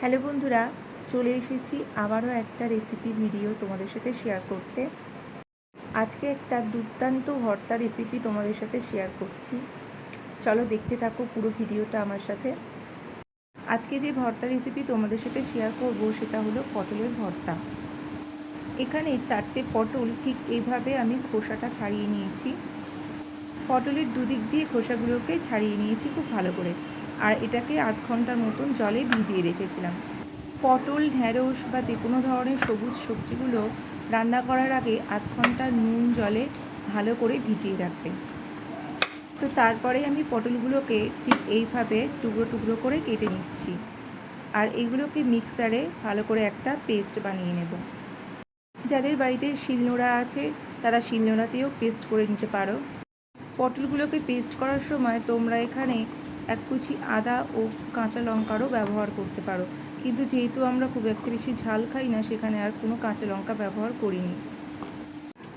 Hello বন্ধুরা, চলে এসেছি আবারও একটা রেসিপি ভিডিও তোমাদের সাথে শেয়ার করতে। আজকে একটা দুর্দান্ত ভর্তা রেসিপি তোমাদের সাথে শেয়ার করছি। চলো দেখতে থাকো পুরো ভিডিওটা আমার সাথে। আজকে যে ভর্তা রেসিপি তোমাদের সাথে শেয়ার করব সেটা হলো পটলের ভর্তা। এখানে চারটে পটল ঠিক এইভাবে আমি খোসাটা ছাড়িয়ে নিয়েছি। পটলের দুদিক দিয়ে খোসাগুলোকে ছাড়িয়ে নিয়েছি খুব ভালো করে। আর এটাকে আধ ঘণ্টার মতন জলে ভিজিয়ে রেখেছিলাম। পটল ঢ্যাঁড়স বা যে কোনো ধরনের সবুজ সবজিগুলো রান্না করার আগে আধ ঘণ্টা নুন জলে ভালো করে ভিজিয়ে রাখবে তো তারপরে আমি পটলগুলোকে ঠিক এইভাবে টুকরো টুকরো করে কেটে নিচ্ছি। আর এইগুলোকে মিক্সারে ভালো করে একটা পেস্ট বানিয়ে নেব। যাদের বাড়িতে শিলনোড়া আছে, তারা শিলনোড়াতেও পেস্ট করে নিতে পারো। পটলগুলোকে পেস্ট করার সময় তোমরা এখানে এক কুচি আদা ও কাঁচা লঙ্কারও ব্যবহার করতে পারো। কিন্তু যেহেতু আমরা খুব একটা বেশি ঝাল খাই না, সেখানে আর কোনো কাঁচা লঙ্কা ব্যবহার করিনি।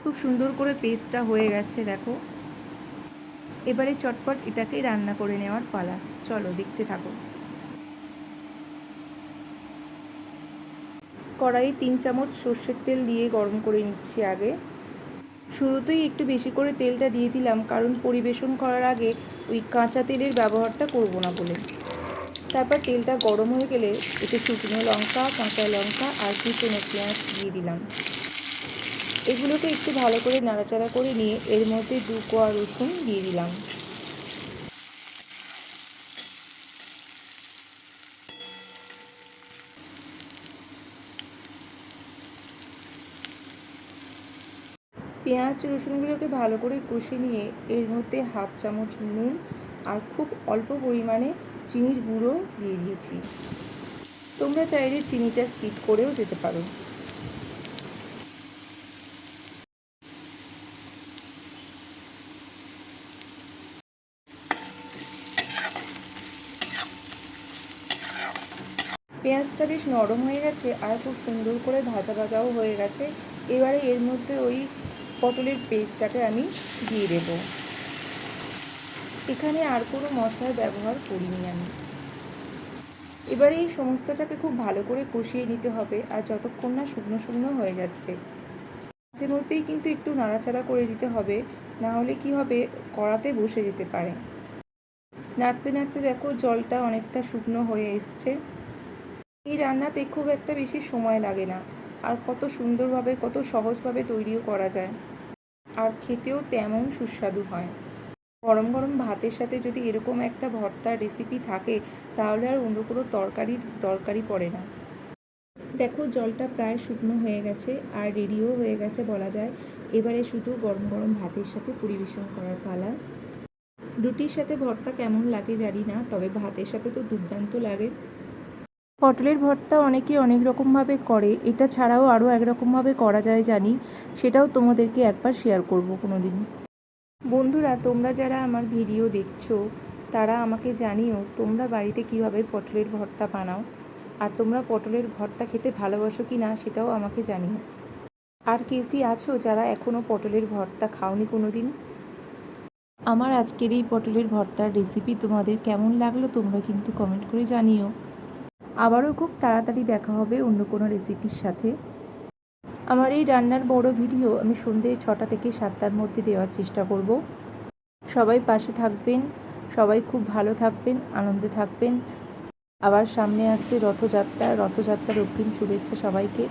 খুব সুন্দর করে পেস্টটা হয়ে গেছে, দেখো। এবারে চটপট এটাকে রান্না করে নেওয়ার পালা। চলো, দেখতে থাকো। কড়াই তিন চামচ সর্ষের তেল দিয়ে গরম করে নিচ্ছি আগে। শুরুতেই একটু বেশি করে তেলটা দিয়ে দিলাম, কারণ পরিবেশন করার আগে ওই কাঁচা তেলের ব্যবহারটা করব না বলে। তারপর তেলটা গরম হয়ে গেলে একটু শুকনো লঙ্কা, কাঁচা লঙ্কা আর কুচনো পেঁয়াজ দিয়ে দিলাম। এগুলোকে একটু ভালো করে নাড়াচাড়া করে নিয়ে এর মধ্যে দু কোয়া রসুন দিয়ে দিলাম। পেঁয়াজ, রসুনগুলোকে ভালো করে কষে নিয়ে এর মধ্যে হাফ চামচ নুন আর খুব অল্প পরিমাণে চিনির গুঁড়ো দিয়ে দিয়েছি। তোমরা চাইলে চিনিটা স্কিপ করেও যেতে পারো। পেঁয়াজটা বেশ নরম হয়ে গেছে আর খুব সুন্দর করে ভাজা ভাজাও হয়ে গেছে। এবারে এর মধ্যে ওই পটলের পেস্টটাকে আমি দিয়ে দেবো। এখানে আর কোনো মশলার ব্যবহার করিনি আমি। এবারে এই সমস্তটাকে খুব ভালো করে কষিয়ে নিতে হবে, আর যতক্ষণ না শুকনো শুকনো হয়ে যাচ্ছে। মাঝে মধ্যেই কিন্তু একটু নাড়াচাড়া করে দিতে হবে, না হলে কি হবে, কড়াতে বসে যেতে পারে। নাড়তে নাড়তে দেখো জলটা অনেকটা শুকনো হয়ে এসছে। এই রান্নাতে খুব একটা বেশি সময় লাগে না। আর কত সুন্দরভাবে, কত সহজভাবে তৈরিও করা যায়। আর খেতেও তেমন সুস্বাদু হয়। গরম গরম ভাতের সাথে যদি এরকম একটা ভর্তার রেসিপি থাকে, তাহলে আর অন্য কোনো তরকারির দরকারই পড়ে না। দেখো, জলটা প্রায় শুকনো হয়ে গেছে আর রেডিও হয়ে গেছে বলা যায়। এবারে শুধু গরম গরম ভাতের সাথে পরিবেশন করার পালা। রুটির সাথে ভর্তা কেমন লাগে জানি না, তবে ভাতের সাথে তো দুর্দান্ত লাগে। পটলের ভর্তা অনেকে অনেক রকমভাবে করে। এটা ছাড়াও আরও একরকমভাবে করা যায় জানি। সেটাও তোমাদেরকে একবার শেয়ার করব কোনো দিন বন্ধুরা, তোমরা যারা আমার ভিডিও দেখছ, তারা আমাকে জানিও তোমরা বাড়িতে কীভাবে পটলের ভর্তা বানাও? আর তোমরা পটলের ভর্তা খেতে ভালোবাসো কি না, সেটাও আমাকে জানিও। আর কেউ কি আছো যারা এখনও পটলের ভর্তা খাওনি কোনো দিন আমার আজকের এই পটলের ভর্তার রেসিপি তোমাদের কেমন লাগল তোমরা কিন্তু কমেন্ট করে জানিও। আবারও খুব তাড়াতাড়ি দেখা হবে অন্য কোনো রেসিপির সাথে। আমার এই রান্নার বড় ভিডিও আমি সন্ধ্যে ছটা থেকে সাতটার মধ্যে দেওয়ার চেষ্টা করব। সবাই পাশে থাকবেন, সবাই খুব ভালো থাকবেন, আনন্দে থাকবেন। আবার সামনে আসছে রথযাত্রা, রথযাত্রার অগ্রিম শুভেচ্ছা সবাইকে।